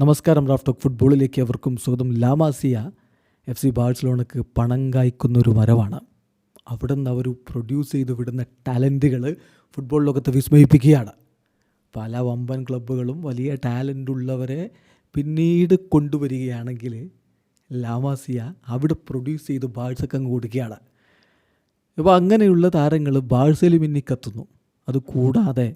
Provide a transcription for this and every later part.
നമസ്കാരം റാഫ്റ്റോക്ക് ഫുട്ബോളിലേക്ക് അവർക്കും സ്വാഗതം. ലാമാസിയ എഫ് സി ബാഴ്സലോണക്ക് പണം കായ്ക്കുന്ന ഒരു മരമാണ് അവിടെ നിന്ന് അവർ പ്രൊഡ്യൂസ് ചെയ്ത് വിടുന്ന ടാലന്റുകൾ ഫുട്ബോൾ ലോകത്തെ വിസ്മയിപ്പിക്കുകയാണ്. പല വമ്പൻ ക്ലബ്ബുകളും വലിയ ടാലന്റ് ഉള്ളവരെ പിന്നീട് കൊണ്ടുവരികയാണെങ്കിൽ ലാമാസിയ അവിടെ പ്രൊഡ്യൂസ് ചെയ്ത് ബാഴ്സക്ക് അങ്ങ് കൊടുക്കുകയാണ്. ഇപ്പോൾ അങ്ങനെയുള്ള താരങ്ങൾ ബാഴ്സയിൽ മിന്നിക്കത്തുന്നു അത് കൂടാതെ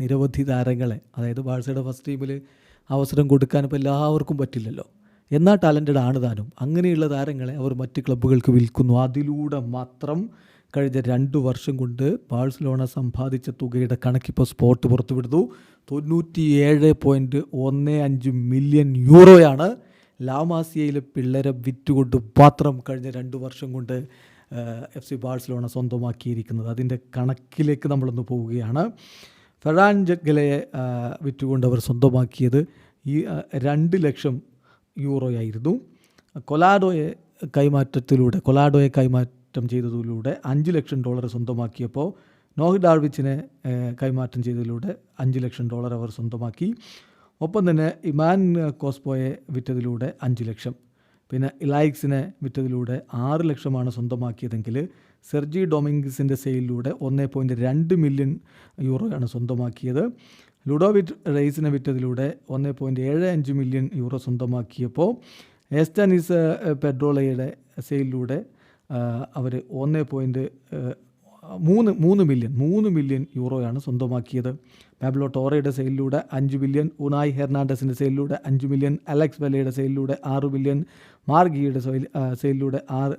നിരവധി താരങ്ങളെ അതായത് ബാഴ്സയുടെ ഫസ്റ്റ് ടീമിൽ അവസരം കൊടുക്കാൻ ഇപ്പോൾ എല്ലാവർക്കും പറ്റില്ലല്ലോ. എന്നാൽ ടാലന്റഡ് ആണ് താനും. അങ്ങനെയുള്ള താരങ്ങളെ അവർ മറ്റ് ക്ലബ്ബുകൾക്ക് വിൽക്കുന്നു. അതിലൂടെ മാത്രം കഴിഞ്ഞ രണ്ട് വർഷം കൊണ്ട് ബാഴ്സലോണ സമ്പാദിച്ച തുകയുടെ കണക്കിപ്പോൾ സ്പോർട്ട് പുറത്തുവിടുന്നു. തൊണ്ണൂറ്റിയേഴ് പോയിന്റ് ഒന്ന് അഞ്ച് മില്യൺ യൂറോയാണ് ലാമാസിയയിലെ പിള്ളേരെ വിറ്റുകൊണ്ട് മാത്രം കഴിഞ്ഞ രണ്ട് വർഷം കൊണ്ട് എഫ് സി ബാഴ്സലോണ സ്വന്തമാക്കിയിരിക്കുന്നത്. അതിന്റെ കണക്കിലേക്ക് നമ്മളൊന്ന് പോവുകയാണ്. ഫെറാൻ ജഗ്ഗലയെ വിറ്റുകൊണ്ട് അവർ സ്വന്തമാക്കിയത് ഈ രണ്ട് ലക്ഷം യൂറോയായിരുന്നു. കൊലാഡോയെ കൈമാറ്റത്തിലൂടെ കൊലാഡോയെ കൈമാറ്റം ചെയ്തതിലൂടെ അഞ്ച് ലക്ഷം ഡോളർ സ്വന്തമാക്കിയപ്പോൾ നോഹ് ഡാർവിച്ചിനെ കൈമാറ്റം ചെയ്തതിലൂടെ അഞ്ച് ലക്ഷം ഡോളർ അവർ സ്വന്തമാക്കി. ഒപ്പം തന്നെ ഇമാൻ കോസ്പോയെ വിറ്റതിലൂടെ അഞ്ച് ലക്ഷം. പിന്നെ ഇലൈക്സിനെ വിറ്റതിലൂടെ ആറ് ലക്ഷമാണ് സ്വന്തമാക്കിയതെങ്കിൽ സെർജി ഡൊമിങ്സിന്റെ സെയിലിലൂടെ ഒന്ന് പോയിന്റ് രണ്ട് മില്യൺ യൂറോയാണ് സ്വന്തമാക്കിയത്. ലുഡോവിറ്റ് റേസിനെ വിറ്റതിലൂടെ ഒന്ന് പോയിന്റ് ഏഴ് അഞ്ച് മില്യൺ യൂറോ സ്വന്തമാക്കിയപ്പോൾ എസ്റ്റാനിസ് പെട്രോളയുടെ സെയിലിലൂടെ അവർ ഒന്ന് പോയിന്റ് മൂന്ന് മൂന്ന് മില്യൺ മൂന്ന് മില്യൺ യൂറോയാണ് സ്വന്തമാക്കിയത്. പാബ്ലോ ടോറയുടെ സെയിലിലൂടെ അഞ്ച് മില്യൺ ഉനായ് ഹെർണാണ്ടസിന്റെ സെയിലിലൂടെ അഞ്ച് മില്യൺ അലക്സ് വെലയുടെ സെയിലിലൂടെ ആറ് മില്യൺ മാർഗിയുടെ സെയിലിലൂടെ ആറ്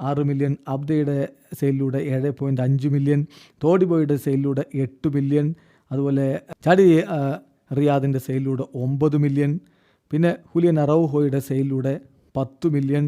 ആറ് മില്യൺ അബ്ദയുടെ സെയിലിലൂടെ ഏഴ് പോയിന്റ് അഞ്ച് മില്യൺ തോഡിബോയുടെ സെയിലിലൂടെ എട്ട് മില്യൺ അതുപോലെ ചാടി റിയാദിന്റെ സെയിലിലൂടെ ഒമ്പത് മില്യൺ പിന്നെ ഹുലിയൻ അറൗഹോയുടെ സെയിലിലൂടെ പത്ത് മില്യൺ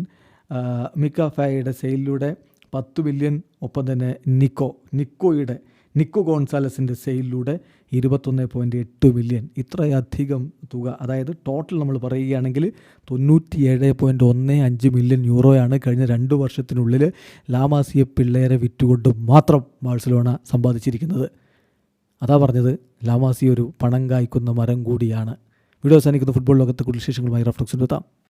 ആ, മിക്ക ഫായയുടെ സെയിലിലൂടെ പത്ത് ബില്യൺ ഒപ്പം തന്നെ നിക്കോ നിക്കോയുടെ നിക്കോ ഗോൺസാലസിന്റെ സെയിലിലൂടെ ഇരുപത്തൊന്ന് പോയിന്റ് എട്ട് മില്യൺ ഇത്രയധികം തുക അതായത് ടോട്ടൽ നമ്മൾ പറയുകയാണെങ്കിൽ തൊണ്ണൂറ്റിയേഴ് പോയിന്റ് ഒന്ന് അഞ്ച് മില്യൺ യൂറോയാണ് കഴിഞ്ഞ രണ്ട് വർഷത്തിനുള്ളിൽ ലാമാസിയ പിള്ളേരെ വിറ്റുകൊണ്ട് മാത്രം ബാഴ്സലോണ സമ്പാദിച്ചിരിക്കുന്നത്. അതാ പറഞ്ഞത് ലാമാസിയ ഒരു പണം കായ്ക്കുന്ന മരം കൂടിയാണ്. വീഡിയോ അവസാനിക്കുന്ന. ഫുട്ബോൾ ലോകത്തെ കൂടുതൽ വിശേഷങ്ങളുമായി റഫ്ലക്സിന്റെ എത്താം